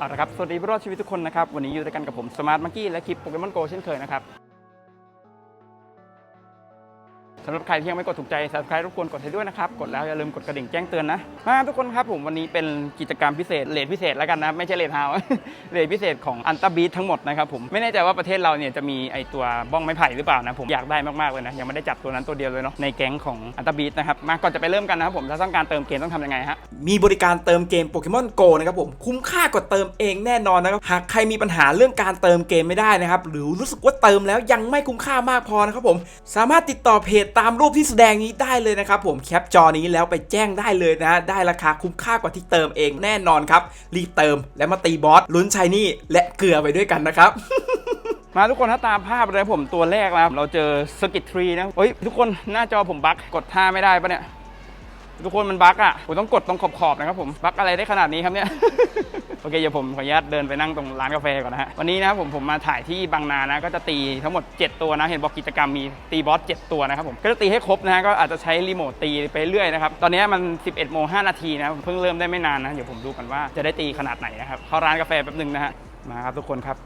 เอาละครับ สวัสดีผู้รอดชีวิตทุกคนนะครับ วันนี้อยู่ด้วยกันกับผมสมาร์ทมังกี้และคลิปโปเกมอนโกเช่นเคยนะครับำหรับใครที่ยังไม่กดถูกใจ subscribe รบกวนกดให้ด้วยนะครับ กดแล้วอย่าลืมกดกระดิ่งแจ้งเตือนนะ มาทุกคนครับผมวันนี้เป็นกิจกรรมพิเศษเลทพิเศษแล้วกันนะไม่ใช่เลทฮาวเลทพิเศษของอันต b บีททั้งหมดนะครับผมไม่แน่ใจว่าประเทศเราเนี่ยจะมีไอตัวบ้องไม้ไผ่หรือเปล่านะผมอยากได้มากๆเลยนะยังไม่ได้จับตัวนั้นตัวเดียวเลยเนาะในแก๊งของอันต b บีทนะครับมาก่อนจะไปเริ่มกันนะครับผมถ้าต้องการเติมเกมต้องทำยังไงฮะมีบริการเติมเกมโปเกมอนโกนะครับผมคุ้มค่ากว่าเติมเองแน่นอนนะครับหากใครมีปัญหาเรื่องการเติมเกมไม่ได้นะครับหรือรู้สึกว่าเติมแล้วยังไม่คุ้มค่ามากพอนะครับผมสามารถติดต่อเพจตามรูปที่แสดงนี้ได้เลยนะครับผมแคปจอนี้แล้วไปแจ้งได้เลยนะได้ราคาคุ้มค่ากว่าที่เติมเองแน่นอนครับรีบเติมและมาตีบอสลุ้นชายนี่และเกลือไปด้วยกันนะครับมาทุกคนถ้าตามภาพเลยผมตัวแรกแล้วเราเจอสกิททรีนะเฮ้ยทุกคนหน้าจอผมบั๊กกดท่าไม่ได้ปะเนี่ย ทุกคนมันบั๊กอะผมต้องกดตรงขอบๆนะครับผมบั๊กอะไรได้ขนาดนี้ครับเนี่ยโอเคเดี๋ยวผมขออนุญาตเดินไปนั่งตรงร้านกาแฟก่อนนะฮะวันนี้นะครับผมผมมาถ่ายที่บางนานะ ก็จะตีทั้งหมด 7 ตัวนะ เห็นบอกกิจกรรมมีตีบอส 7 ตัวนะครับผมก็จะตีให้ครบนะฮะก็อาจจะใช้รีโมทตีไปเรื่อยนะครับ ตอนนี้มัน 11โมง5นาทีนะเพิ่งเริ่มได้ไม่นานนะ เดี๋ยวผมดูกันว่าจะได้ตีขนาดไหนนะครับเข้าร้านกาแฟแป๊บนึงนะฮะมาครับทุกคนครับ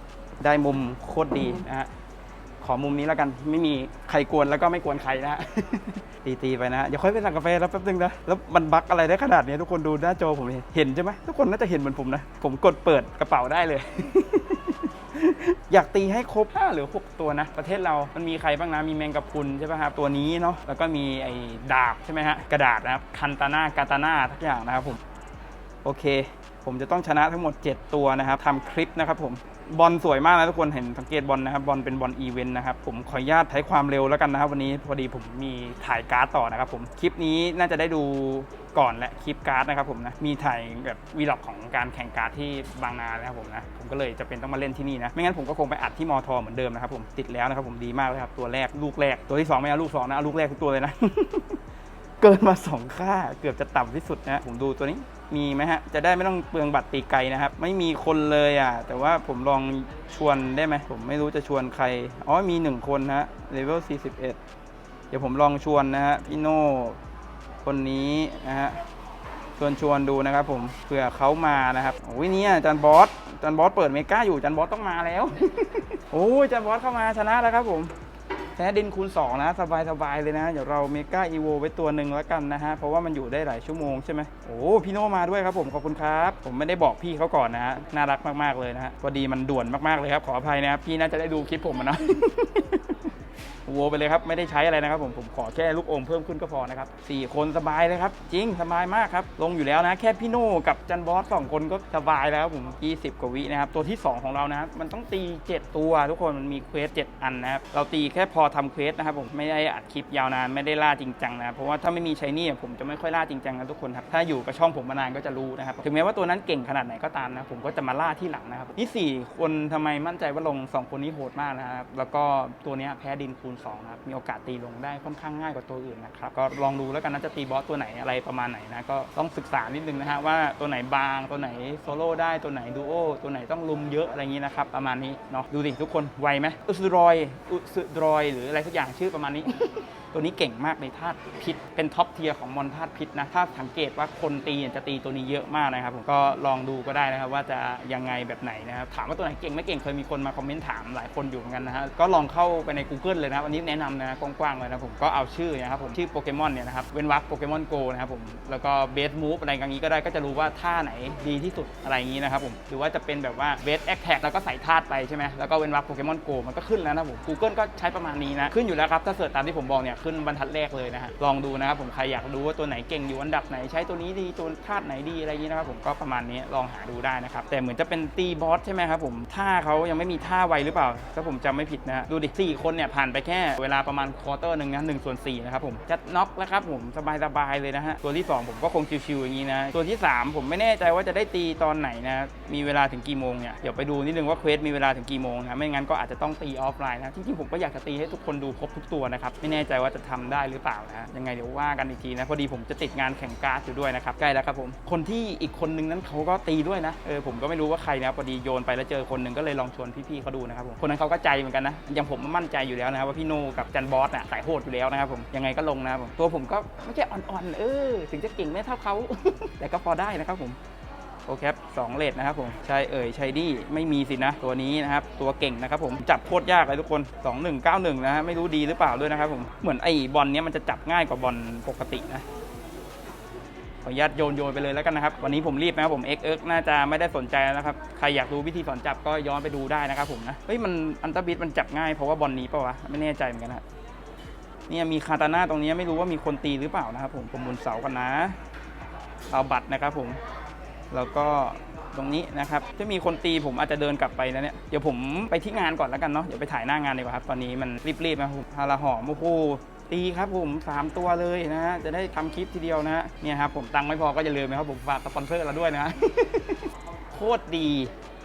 ได้มุมโคตรดีนะฮะ ขอมุมนี้แล้วกันไม่มีใครกวนแล้วก็ไม่กวนใครนะฮะ ตีตีๆไปนะฮะเดี๋ยวค่อยไปสั่งกาแฟแล้วแป๊บนึงนะแล้วมันบั๊กอะไรได้ขนาดนี้ทุกคนดูหน้าจอผมเห็นใช่ไหมทุกคนน่าจะเห็นเหมือนผมนะ ผมกดเปิดกระเป๋าได้เลย อยากตีให้ครบ5หรือ 6 ตัวนะ ประเทศเรา มันมีใครบ้างนะ มีแมงกะพรุนใช่ป่ะครับ ตัวนี้เนาะ แล้วก็มีไอ้ดาบใช่ไหมฮะ กระดาษนะครับ คันตาน่ากาตาน่าทุกอย่างนะครับผม โอเค ผมจะต้องชนะทั้งหมด 7 ตัวนะครับทำคลิปนะครับผมบอลสวยมากนะทุกคนเห็นสังเกตบอลนะครับบอลเป็นบอลอีเวนต์นะครับผมขออนุญาตใช้ความเร็วแล้วกันนะครับ วันนี้พอดีผมมีถ่ายการ์ดต่อนะครับผมคลิปนี้น่าจะได้ดูก่อนและคลิปการ์ดนะครับผมนะมีถ่ายแบบวีล็อกของการแข่งการ์ดที่บางนานะครับผมนะผมก็เลยจะเป็นต้องมาเล่นที่นี่นะไม่งั้นผมก็คงไปอัดที่มอทอเหมือนเดิมนะครับผมติดแล้วนะครับผมดีมากเลยครับตัวแรกลูกแรกตัวที่สองไม่เอาลูกสองนะเอาลูกแรกทุกตัวเลยนะ เกินมาสองค่าเกือบจะต่ำที่สุดนะผมดูตัวนี้ มีไหมฮะ จะได้ไม่ต้องเปลืองบัตรตีไกลนะครับ ไม่มีคนเลยอะ แต่ว่าผมลองชวนได้ไหม ผมไม่รู้จะชวนใคร อ๋อ มีหนึ่งคนนะฮะเลเวล41 เดี๋ยวผมลองชวนนะฮะ พี่โน่คนนี้นะฮะชวนชวนดูนะครับผมเผื่อเขามานะครับโอ้ยเนี่ยอาจันบอสอาจันบอสเปิดเมกาอยู่อาจันบอสต้องมาแล้ว โอ้ยอาจันบอสเข้ามาชนะแล้วครับผม แท้ดินคูณ 2 นะ สบายๆเลยนะ เดี๋ยวเราเมกาอีโวไว้ตัวหนึ่งแล้วกันนะฮะ เพราะว่ามันอยู่ได้หลายชั่วโมงใช่ไหมโอ้พี่โนมาด้วยครับผม ขอบคุณครับ ผมไม่ได้บอกพี่เขาก่อนนะฮะ น่ารักมากๆเลยนะฮะพอดีมันด่วนมากๆเลยครับ ขออภัยนะครับ พี่น่าจะได้ดูคลิปผมนะ โวไปเลยครับไม่ได้ใช้อะไรนะครับผมผมขอแค่ลูกอมเพิ่มขึ้นก็พอนะครับสี่คนสบายเลยครับ จริงสบายมากครับลงอยู่แล้วนะ แค่พี่โน่กับจันบอสสองคนก็สบายแล้วครับผม20 กว่าวินะครับตัวที่ 2 ของเรานะครับมันต้องตี 7 ตัว ทุกคนมันมีเควส7อันนะครับเราตีแค่พอทำเควสนะครับผมไม่ได้อัดคลิปยาวนานไม่ได้ล่าจริงจังนะเพราะว่าถ้าไม่มีใช้นี่ผมจะไม่ค่อยล่าจริงจังนะทุกคนครับถ้าอยู่กับช่องผมมานานก็จะรู้นะครับถึงแม้ว่าตัวนั้นเก่งขนาดไหนก็ตามนะผมก็จะมาล่าที่หลังนะครับนี่สี่คนทำไมมั่นใจว่าลงสองคนนี้โหดมากนะครับแล้วก็ตัวนี้แพ้ดินคูณ2นะครับมีโอกาสตีลงได้ค่อนข้างง่ายกว่าตัวอื่นนะครับก็ลองดูแล้วกันนะจะตีบอสตัวไหนอะไรประมาณไหนนะก็ต้องศึกษานิดนึงนะฮะว่าตัวไหนบางตัวไหนโซโล่ได้ตัวไหนดูโอตัวไหนต้องลุมเยอะอะไรอย่างนี้นะครับประมาณนี้เนาะดูสิทุกคนไวไหมอุสดรอยอุสดรอย หรืออะไรสักอย่างชื่อประมาณนี้ ตัวนี้เก่งมากในธาตุพิษ เป็นท็อปเทียร์ของมอนธาตุพิษนะ ถ้าสังเกตว่าคนตีจะตีตัวนี้เยอะมากนะครับ ผมก็ลองดูก็ได้นะครับว่าจะยังไงแบบไหนนะครับ ถามว่าตัวไหนเก่งไม่เก่งเคยมีคนมาคอมเมนต์ถามหลายคนอยู่เหมือนกันนะฮะ ก็ลองเข้าไปใน Google เลยนะวันนี้แนะนำนะกว้างๆเลยนะผมก็เอาชื่อนะครับผมชื่อโปเกมอนเนี่ยนะครับเว้นวรรคโปเกมอนโกนะครับผมแล้วก็เบสมูฟอะไรอย่างนี้ก็ได้ก็จะรู้ว่าท่าไหนดีที่สุดอะไรอย่างนี้นะครับผมหรือว่าจะเป็นแบบว่าเบสแอคแท็กแล้วก็ใส่ธาตุไปใช่ไหมแล้วก็เว้นวรรคโปเกมอนโกมันก็ขึ้นแล้วนะผม Google ก็ใช้ประมาณนี้นะขึ้นอยู่แล้วครับถ้าเสิร์ชตามที่ผมบอกเนี่ยขึ้นบรรทัดแรกเลยนะฮะลองดูนะครับผมใครอยากรู้ว่าตัวไหนเก่งอยู่อันดับไหนใช้ตัวนี้ดีตัวธาตุไหนดีอะไรอย่างนี้นะครับผมก็ประมาณนี้ลองหาดูได้นะครับแต่เหมือนจะเป็นตีบอสใช่ไหมครับผมท่าเขายังไม่มีท่าไวหรือเปล่าถ้าผมจำไม่ผิดนะฮะดูดิสี่คนเนี่ยผ่านไปแค่เวลาประมาณควอเตอร์หนึ่งนะหนึ่งส่วนสี่นะครับผมจะน็อกแล้วครับผมสบายๆเลยนะฮะตัวที่สองผมก็คงชิวๆอย่างนี้นะตัวที่สามผมไม่แน่ใจว่าจะได้ตีตอนไหนนะมีเวลาถึงกี่โมงเนี่ยเดี๋ยวไปดูนิดนึงว่าเควสมีเวลาถึงกี่โมงนะไม่งั้นก็อาจจะต้องตีออฟไลน์นะจริงๆผมก็อยากจะตีให้ทุกคนดูครบทุกตัวนะครับไม่แน่ใจว่าจะทำได้หรือเปล่านะยังไงเดี๋ยวว่ากันอีกทีนะพอดีผมจะติดงานแข่งการ์ดอยู่ด้วยนะครับใกล้แล้วครับผมคนที่อีกคนนึงนั้นเขาก็ตีด้วยนะเออผมก็ไม่รู้ว่าใครนะพอดีโยนไปแล้วเจอคนหนึ่งก็เลยลองชวนพี่ๆเขาดูนะครับผมคนนั้นเขาก็ใจเหมือนกันนะอย่างผมมั่นใจอยู่แล้วนะครับว่าพี่โนกับจันบอสน่ะสายโหดอยู่แล้วนะครับผมยังไงก็ลงนะครับผมตัวผมก็ไม่ใช่อ่อนๆเออ ถึงจะเก่งไม่เท่าเขาแต่ก็พอได้นะครับผม โอแคปสองเลทนะครับผมใช่เอ่ยชัยดี้ไม่มีสินะ ตัวนี้นะครับ ตัวเก่งนะครับผมจับโคตรยากเลยทุกคน 2191 นะฮะไม่รู้ดีหรือเปล่าด้วยนะครับผมเหมือนไอ้บอลเนี้ยมันจะจับง่ายกว่าบอลปกตินะขออนุญาตโยนโยนไปเลยแล้วกันนะครับ วันนี้ผมรีบนะครับผม X X น่าจะไม่ได้สนใจแล้วนะครับ ใครอยากดูวิธีสอนจับก็ย้อนไปดูได้นะครับผมนะเฮ้ยมันอันตาบิดมันจับง่ายเพราะว่าบอลนี้ปะวะไม่แน่ใจเหมือนกันนะเนี่ยมีคาตาน่าตรงนี้ไม่รู้ว่ามีคนตีหรือเปล่านะครับผมผมบนเสากันนะเอาบัตรนะครับผม แล้วก็ตรงนี้นะครับถ้ามีคนตีผมอาจจะเดินกลับไปนะเนี่ยเดี๋ยวผมไปที่งานก่อนแล้วกันเนาะเดี๋ยวไปถ่ายหน้างานดีกว่าครับตอนนี้มันรีบๆนะผมฮาราหอมโอ้โหตีครับผมสามตัวเลยนะฮะจะได้ทำคลิปทีเดียวนะฮะเนี่ยครับผมตังค์ไม่พอก็อย่าลืมนะครับผมฝากสปอนเซอร์เราด้วยนะฮะโคตรดี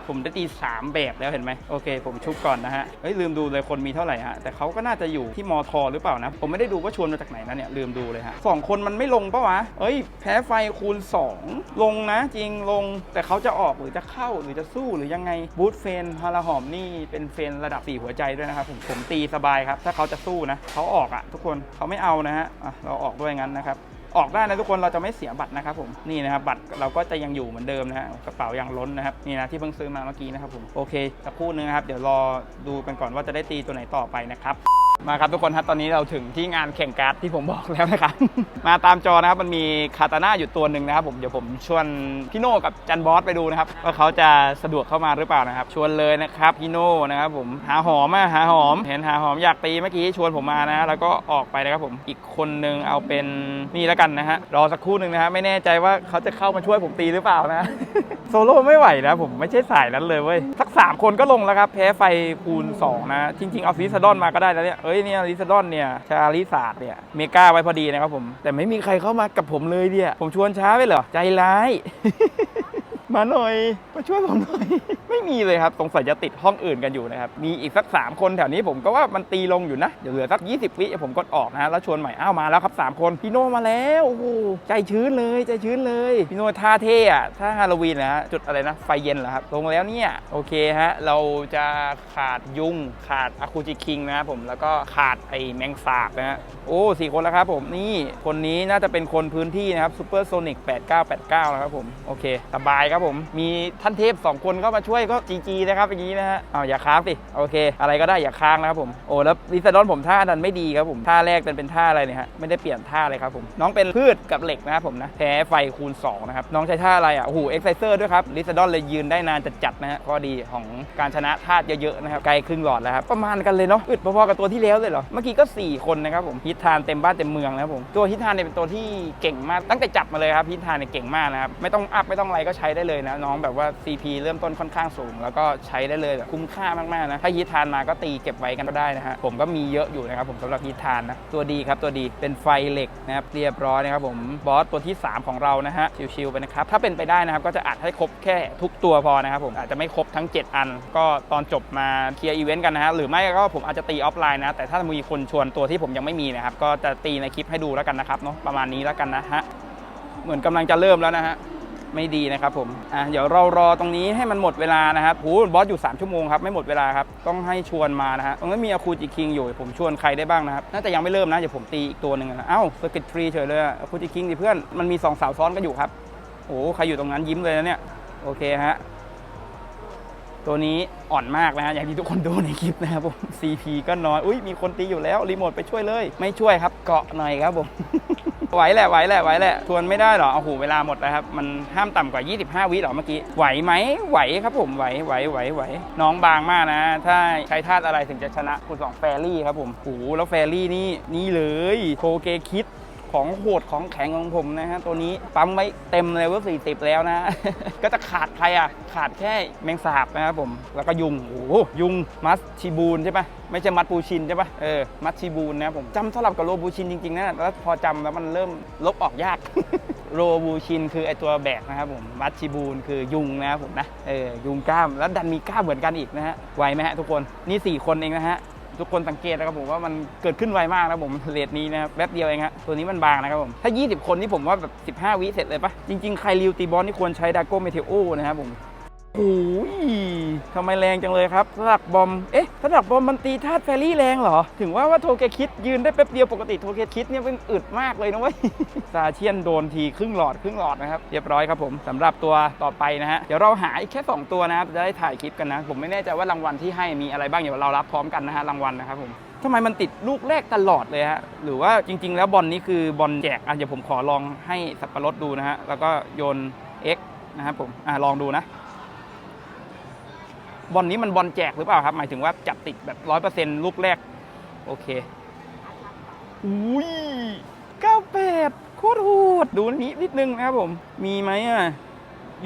ผมได้ตี 3 แบบแล้วเห็นไหมโอเค ผมชุบก่อนนะฮะเฮ้ยลืมดูเลยคนมีเท่าไหร่ฮะแต่เขาก็น่าจะอยู่ที่มอทอหรือเปล่านะ ผมไม่ได้ดูว่าชวนมาจากไหนนะเนี่ยลืมดูเลยฮะสองคนมันไม่ลงปะวะเอ้ย แพ้ไฟคูณ 2 ลงนะ จริงลงแต่เขาจะออกหรือจะเข้าหรือจะสู้หรือยังไงบูทเฟนฮาราหอมนี่เป็นเฟนระดับ 4 หัวใจด้วยนะครับผมผมตีสบายครับถ้าเขาจะสู้นะเขาออกอะทุกคนเขาไม่เอานะฮะอะเราออกด้วยงั้นนะครับ ออกได้นะทุกคนเราจะไม่เสียบัตรนะครับผมนี่นะครับบัตรเราก็จะยังอยู่เหมือนเดิมนะฮะกระเป๋ายังล้นนะครับนี่นะที่เพิ่งซื้อมาเมื่อกี้นะครับผมโอเคสักครู่นึงนะครับเดี๋ยวรอดูกันก่อนว่าจะได้ตีตัวไหนต่อไปนะครับ มาครับทุกคนครับตอนนี้เราถึงที่งานแข่งการ์ดที่ผมบอกแล้วนะครับ มาตามจอนะครับมันมีคาตาน่าอยู่ตัวหนึ่งนะครับผมเดี๋ยวผมชวนพี่โน่กับจันบอสไปดูนะครับว่าเขาจะสะดวกเข้ามาหรือเปล่านะครับ ชวนเลยนะครับพี่โน่นะครับผมหาหอมอะหาหอม เห็นหาหอมอยากตีเมื่อกี้ชวนผมมานะแล้วก็ออกไปนะครับผมอีกคนนึงเอาเป็นนี่แล้วกันนะฮะรอสักครู่หนึ่งนะฮะไม่แน่ใจว่าเขาจะเข้ามาช่วยผมตีหรือเปล่านะโซโล่ไม่ไหวนะผมไม่ใช่สายนั้นเลยเว้ยสักสามคนก็ลงแล้วครับแพ้ไฟคูณ2นะจริงๆเอาลิซาดอนมาก็ได้แล้วเนี่ยอ้ยเนี่ยลิซดอนเนี่ยชาลิศาสตร์เนี่ยเมกาไว้พอดีนะครับผม แต่ไม่มีใครเข้ามากับผมเลยเนี่ยผมชวนช้าไปเหรอ ใจร้าย มาหน่อย มาช่วยผมหน่อย ไม่มีเลยครับสงสัยจะติดห้องอื่นกันอยู่นะครับมีอีกสัก 3 คนแถวนี้ผมก็ว่ามันตีลงอยู่นะเดี๋ยวเหลือสัก 20 วิผมกดออกนะฮะแล้วชวนใหม่อ้าวมาแล้วครับ 3 คนพี่โนมาแล้วโอ้โหใจชื้นเลยใจชื้นเลยพี่โนท่าเท่อะท่าฮาโลวีนนะฮะจุดอะไรนะไฟเย็นเหรอครับลงแล้วเนี่ยโอเคฮะเราจะขาดยุงขาดอาคูจิคิงนะครับผมแล้วก็ขาดไอแมงสาบนะฮะโอ้สี่คนแล้วครับผมนี่คนนี้น่าจะเป็นคนพื้นที่นะครับซูเปอร์โซนิก8989นะครับผมโอเคสบายครับผมมีท่านเทพ 2 คนเข้ามาช่วยก็จีจีนะครับอย่างนี้นะฮะเอ้าอย่าค้างสิโอเค อะไรก็ได้อย่าค้างนะครับผมโอ้แล้วลิซาดอนผมท่าดันไม่ดีครับผมท่าแรกเป็นเป็นท่าอะไรเนี่ยฮะไม่ได้เปลี่ยนท่าเลยครับผมน้องเป็นพืชกับเหล็กนะครับผมนะแพ้ไฟคูณ2นะครับน้องใช้ท่าอะไรอะโอ้โหเอ็กไซเซอร์ด้วยครับลิซาดอนเลยยืนได้นานจัดๆนะฮะข้อดีของการชนะธาตุเยอะๆนะครับไกลครึ่งหลอดแล้วครับประมาณกันเลยเนาะอึดพอๆกับตัวที่แล้วเลยเหรอเมื่อกี้ก็ 4 คนนะครับผมฮิตทานเต็มบ้านเต็มเมืองนะครับผมตัวฮิตทานเนี่ยเป็นตัวที่เก่งมากตั้งแต่จับมาเลยครับฮิตทานเนี่ยเก่งมากนะครับไม่ต้องอัพไม่ต้องอะไรก็ใช้ได้เลยนะน้องแบบว่า CP เริ่มต้นค่อนข้างสูง แล้วก็ใช้ได้เลยแบบคุ้มค่ามากๆนะถ้าฮิตทานมาก็ตีเก็บไว้กันก็ได้นะฮะผมก็มีเยอะอยู่นะครับผมสำหรับฮิตทานนะตัวดีครับตัวดีเป็นไฟเหล็กนะครับเรียบร้อยนะครับผมบอสตัวที่ 3 ของเรานะฮะชิวๆไปนะครับถ้าเป็นไปได้นะครับก็จะอัดให้ครบแค่ทุกตัวพอนะครับผมอาจจะไม่ครบทั้ง 7 อัน ก็ตอนจบมาเคลียร์อีเวนต์กันนะฮะหรือไม่ก็ผมอาจจะตีออฟไลน์นะแต่ถ้ามีคนชวนตัวที่ผมยังไม่มีนะครับก็จะตีในคลิปให้ดูแล้วกันนะครับเนาะประมาณนี้แล้วกันนะฮะเหมือนกำลังจะเริ่มแล้วนะฮะ ไม่ดีนะครับผมอะเดี๋ยวเรารอตรงนี้ให้มันหมดเวลานะครับโหบอสอยู่ 3 ชั่วโมงครับไม่หมดเวลาครับต้องให้ชวนมานะฮะตรงนั้นมีอาคูจิคิงอยู่ผมชวนใครได้บ้างนะครับน่าจะยังไม่เริ่มนะเดี๋ยวผมตีอีกตัวหนึ่งนะเอ้าสกิททรีเฉยเลยอาคูจิคิงดิเพื่อนมันมี2สาวซ้อนกันอยู่ครับโอ้โหใครอยู่ตรงนั้นยิ้มเลยนะเนี่ยโอเคฮะตัวนี้อ่อนมากนะฮะอย่างที่ทุกคนดูในคลิปนะครับผม CP ก็น้อย อุ้ยมีคนตีอยู่แล้วรีโมทไปช่วยเลย ไม่ช่วยครับเกาะหน่อยครับผม ไหวแหละไหวแหละไหวแหละทวนไม่ได้หรอเอาหูเวลาหมดแล้วครับ มันห้ามต่ำกว่า 25 วิหรอเมื่อกี้ ไหวไหมไหวครับผมไหวไหวไหวไหวน้องบางมากนะ ถ้าใช้ธาตุอะไรถึงจะชนะคุณสองแฟรี่ครับผมหูแล้วแฟรี่นี่นี่เลยโคเกคิด ของโหดของแข็งของผมนะฮะตัวนี้ปั๊มไว้เต็มเลยว่า40 แล้วนะ ก็จะขาดใครอะ ขาดแค่แมงสาบนะครับผม แล้วก็ยุง โอ้ยุงมัสชิบูนใช่ปะไม่ใช่มัดปูชินใช่ปะเออ มัดชิบูนนะผมจำสลับกับโรบูชินจริงๆนะแล้วพอจำแล้วมันเริ่มลบออกยากโรบูชินคือไอตัวแบกนะครับผมมัดชิบูนคือยุงนะครับผมนะเออยุงกล้ามแล้วดันมีกล้ามเหมือนกันอีกนะฮะไวไหมฮะทุกคนนี่ 4 คนเองนะฮะ ทุกคนสังเกตนะครับผมว่ามันเกิดขึ้นไวมากนะผมเลทนี้นะครับแป๊บเดียวเองฮะตัวนี้มันบางนะครับผมถ้า 20 คนนี่ผมว่าแบบ15 วิเสร็จเลยปะจริงๆใครรีวตีบอลนี่ควรใช้ดาโก้เมเทโอนะครับผม โอ้ยทำไมแรงจังเลยครับสลักบอม เอ๊ะสลักบอมมันตีธาตุแฟรี่แรงเหรอ ถึงว่าว่าโทเกคิดยืนได้แป๊บเดียวปกติโทเกคิดเนี่ยเป็นอึดมากเลยนะเว้ย ซาเชียนโดนทีครึ่งหลอดครึ่งหลอดนะครับเรียบร้อยครับผมสำหรับตัวต่อไปนะฮะเดี๋ยวเราหาอีกแค่ 2 ตัวนะครับจะได้ถ่ายคลิปกันนะ ผมไม่แน่ใจว่ารางวัลที่ให้มีอะไรบ้างเดี๋ยวเรารับพร้อมกันนะฮะรางวัลนะครับผมทำไมมันติดลูกแรกตลอดเลยฮะ หรือว่าจริง ๆ แล้วบอลนี้คือบอลแจกอะเดี๋ยวผมขอลองให้สับปะรดดูนะฮะ แล้วก็โยน X นะครับผม อะลองดูนะ บอลนี้มันบอลแจกหรือเปล่าครับ หมายถึงว่าจับติดแบบร้อยเปอร์เซ็นต์ลูกแรก โอเค อุ้ยเก้าแปดโคตรโหดดูนี้นิดนึงนะครับผม มีไหมอะ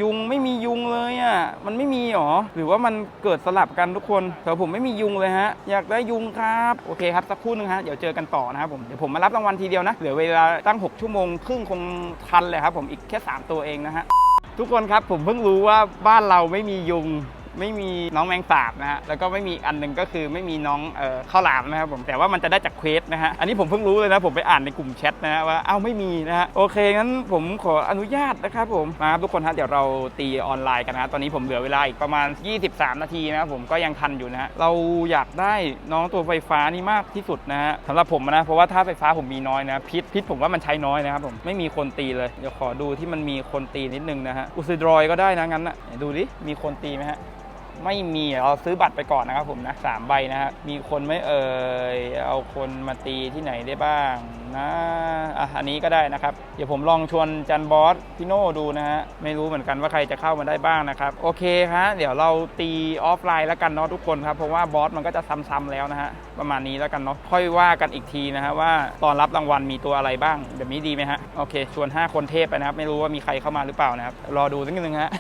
ยุงไม่มียุงเลยอะ มันไม่มีหรอ หรือว่ามันเกิดสลับกันทุกคนแต่ผมไม่มียุงเลยฮะ อยากได้ยุงครับ โอเคครับสักครู่หนึงฮะ เดี๋ยวเจอกันต่อนะครับผม เดี๋ยวผมมารับรางวัลทีเดียวนะ เหลือเวลาตั้ง 6 ชั่วโมงครึ่งคงทันเลยครับผม อีกแค่ 3 ตัวเองนะฮะ ทุกคนครับผมเพิ่งรู้ว่าบ้านเราไม่มียุง ไม่มีน้องแมงสาบนะฮะแล้วก็ไม่มีอันหนึ่งก็คือไม่มีน้องเอ่อข้าวหลามนะครับผมแต่ว่ามันจะได้จากเควสนะฮะอันนี้ผมเพิ่งรู้เลยนะผมไปอ่านในกลุ่มแชทนะฮะว่าเอ้าไม่มีนะฮะโอเคงั้นผมขออนุญาตนะครับผมมาครับทุกคนฮะเดี๋ยวเราตีออนไลน์กันนะฮะตอนนี้ผมเหลือเวลาอีกประมาณ 23 นาทีนะครับผมก็ยังทันอยู่นะฮะเราอยากได้น้องตัวไฟฟ้านี่มากที่สุดนะฮะสำหรับผมนะเพราะว่าถ้าไฟฟ้าผมมีน้อยนะพิษพิษผมว่ามันใช้น้อยนะครับผมไม่มีคนตีเลยเดี๋ยวขอดูที่มันมีคนตีนิดนึงนะฮะอุซิดรอยก็ได้นะงั้นนะดูดิมีคนตีไหมฮะ ไม่มีเราซื้อบัตรไปก่อนนะครับผมนะสามใบนะฮะมีคนไม่เอ่ยเอาคนมาตีที่ไหนได้บ้างนะอะอันนี้ก็ได้นะครับ เดี๋ยวผมลองชวนจันบอสพี่โน่ดูนะฮะไม่รู้เหมือนกันว่าใครจะเข้ามาได้บ้างนะครับ โอเคฮะเดี๋ยวเราตีออฟไลน์แล้วกันเนาะทุกคนครับ เพราะว่าบอสมันก็จะซ้ำๆแล้วนะฮะประมาณนี้แล้วกันเนาะค่อยว่ากันอีกทีนะฮะว่าตอนรับรางวัลมีตัวอะไรบ้างแบบนี้ดีไหมฮะโอเคชวน 5 คนเทพไปนะครับ ไม่รู้ว่ามีใครเข้ามาหรือเปล่านะครับรอดูสักนิดนึงฮะ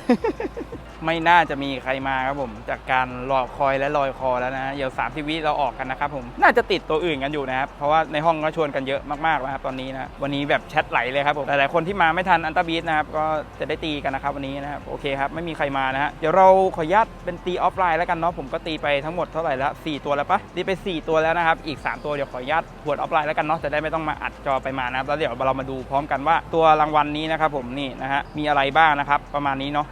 ไม่น่าจะมีใครมาครับผม จากการรอคอยและลอยคอแล้วนะเดี๋ยวสามทีวิเราออกกันนะครับผมน่าจะติดตัวอื่นกันอยู่นะครับ เพราะว่าในห้องก็ชวนกันเยอะมากๆแล้วครับตอนนี้นะวันนี้แบบแชทไหลเลยครับผมหลายๆคนที่มาไม่ทันอันตาบีทนะครับก็จะได้ตีกันนะครับวันนี้นะครับโอเคครับไม่มีใครมานะฮะเดี๋ยวเราขออนุญาตเป็นตีออฟไลน์แล้วกันเนาะผมก็ตีไปทั้งหมดเท่าไหร่แล้ว4ตัวแล้วปะตีไป 4 ตัวแล้วนะครับอีก 3 ตัวเดี๋ยวขออนุญาตหวดออฟไลน์แล้วกันเนาะจะได้ไม่ต้องมาอัดจอไปมานะครับแล้วเดี๋ยวเรามาดูพร้อมกันว่าตัวรางวัลนี้นะครับผมนี่นะฮะมีอะไรบ้างนะครับประมาณนี้เนาะ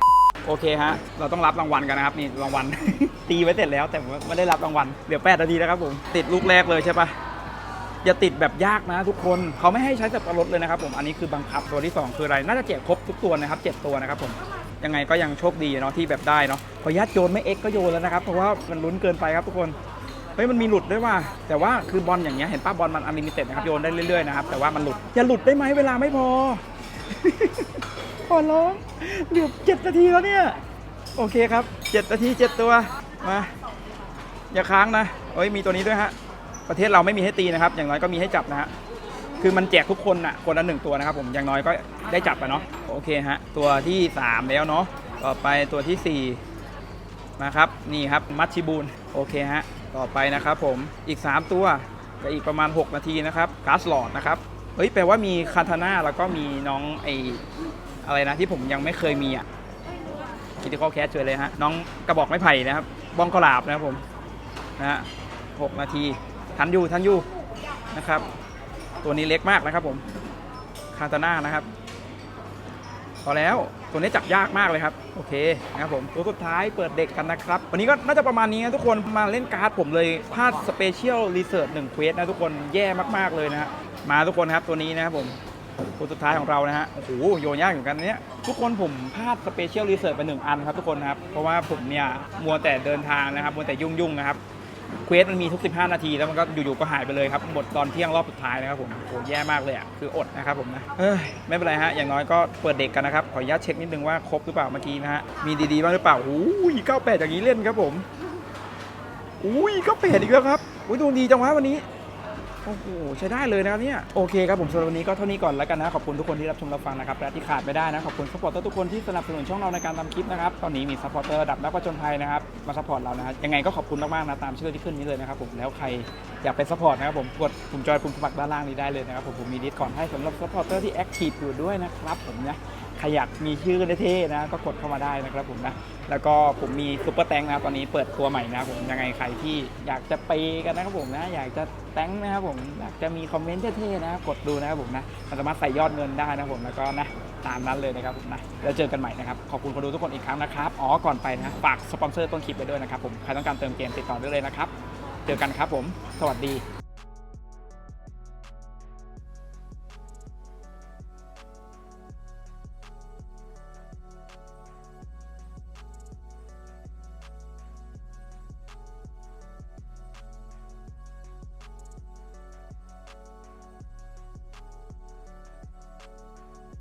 โอเคฮะ เราต้องรับรางวัลกันนะครับนี่รางวัล ตีไว้เสร็จแล้วแต่ไม่ได้รับรางวัลเดี๋ยว8นาทีนะครับผมติดลูกแรกเลยใช่ปะอย่าติดแบบยากนะทุกคนเขาไม่ให้ใช้สับปะรดเลยนะครับผมอันนี้คือบังคับตัวที่ 2 คืออะไร น่าจะแจกครบทุกตัวนะครับ7ตัวนะครับผมยังไงก็ยังโชคดีเนาะที่แบบได้เนาะขออนุญาตโยนไม่เอ็กก็โยนแล้วนะครับเพราะว่ามันลุ้นเกินไปครับทุกคนเฮ้ยมันมีหลุดด้วยว่ะแต่ว่าคือบอลอย่างเงี้ยเห็นป้าบอลมันอันลิมิเต็ดนะครับโยนได้เรื่อยๆนะครับแต่ว่ามันหลุดอย่าหลุดได้ไหมเวลาไม่พอ ขอร้องเหลือเจ็ดนาทีแล้วเนี่ย โอเคครับเจ็ดนาทีเจ็ดตัว มา อย่าค้างนะเอ้ยมีตัวนี้ด้วยฮะ ประเทศเราไม่มีให้ตีนะครับ อย่างน้อยก็มีให้จับนะฮะ คือมันแจกทุกคนน่ะ คนละหนึ่งตัวนะครับผม อย่างน้อยก็ได้จับอะเนาะ โอเคฮะ ตัวที่ 3 แล้วเนาะ ต่อไปตัวที่ 4 นะครับ นี่ครับ มัชชิบูน โอเคฮะ ต่อไปนะครับผม อีก 3 ตัวและอีกประมาณ 6 นาทีนะครับกาสลอดนะครับ เฮ้ย แปลว่ามีคาทาน่าแล้วก็มีน้องไอ อะไรนะที่ผมยังไม่เคยมีอะคิติคอลแคสเจอเลยฮะน้องกระบอกไม้ไผ่นะครับบ้องกลาบนะครับผมนะฮะหกนาทีทันอยู่ทันอยู่นะครับ ตัวนี้เล็กมากนะครับผมคาตาน่านะครับ พอแล้วตัวนี้จับยากมากเลยครับ โอเคนะครับผมตัวสุดท้ายเปิดเด็กกันนะครับ วันนี้ก็น่าจะประมาณนี้นะทุกคนมาเล่นการ์ดผมเลยพลาดสเปเชียลรีเสิร์ชหนึ่งเควสนะทุกคนแย่มากๆเลยนะฮะมาทุกคนครับตัวนี้นะครับผม ตัวสุดท้ายของเรานะฮะ โอ้โห โยนยากเหมือนกันเนี้ยทุกคนผมพลาดสเปเชียลรีเสิร์ชไปหนึ่งอันครับทุกคนนะครับ เพราะว่าผมเนี่ย มัวแต่เดินทางนะครับ มัวแต่ยุ่งๆนะครับ เควสมันมีทุก 15 นาที แล้วมันก็อยู่ๆก็หายไปเลยครับหมดตอนเที่ยงรอบสุดท้ายนะครับผมโอ้แย่มากเลยอะ คืออดนะครับผมนะเอ้ยไม่เป็นไรฮะ อย่างน้อยก็เปิดเด็กกันนะครับ ขออนุญาตเช็คนิดนึงว่าครบหรือเปล่าเมื่อกี้นะฮะ มีดีๆบ้างหรือเปล่าอุ้ย98อย่างนี้เล่นครับผมอุ้ย98อีกแล้วครับอุ้ยดวงดีจังวะวันนี้ โอ้โหใช้ได้เลยนะครับเนี่ยโอเคครับผมสำหรับวันนี้ก็เท่านี้ก่อนแล้วกันนะขอบคุณทุกคนที่รับชมรับฟังนะครับและที่ขาดไม่ได้นะขอบคุณซัพพอร์ตเตอร์ทุกคนที่สนับสนุนช่องเราในการทำคลิปนะครับตอนนี้มีซัพพอร์ตเตอร์ระดับนักประจนภัยนะครับมาซัพพอร์ตเรานะยังไงก็ขอบคุณมากๆนะตามชื่อที่ขึ้นนี้เลยนะครับผมแล้วใครอยากเป็นซัพพอร์ตนะครับผมกดปุ่มจอยปุ่มสมัครด้านล่างนี้ได้เลยนะครับผมผมมีดิสก่อนให้สำหรับซัพพอร์ตเตอร์ที่แอคทีฟอยู่ด้วยนะครับผมนะ ใครอยากมีชื่อเท่ๆนะก็กดเข้ามาได้นะครับผมนะแล้วก็ผมมีซุปเปอร์แตงนะตอนนี้เปิดตัวใหม่นะผมยังไงใครที่อยากจะไปกันนะครับผมนะ อยากจะแตงนะครับผมอยากจะมีคอมเมนต์เท่ๆนะกดดูนะครับผมนะมันสามารถใส่ยอดเงินได้นะครับผมแล้วก็นะตามนั้นเลยนะครับผมนะแล้วเจอกันใหม่นะครับ ขอบคุณคนดูทุกคนอีกครั้งนะครับ อ๋อ ก่อนไปนะฝากสปอนเซอร์ต้นคลิปไปด้วยนะครับผม ใครต้องการเติมเกมติดต่อได้เลยนะครับ เจอกันครับผม สวัสดี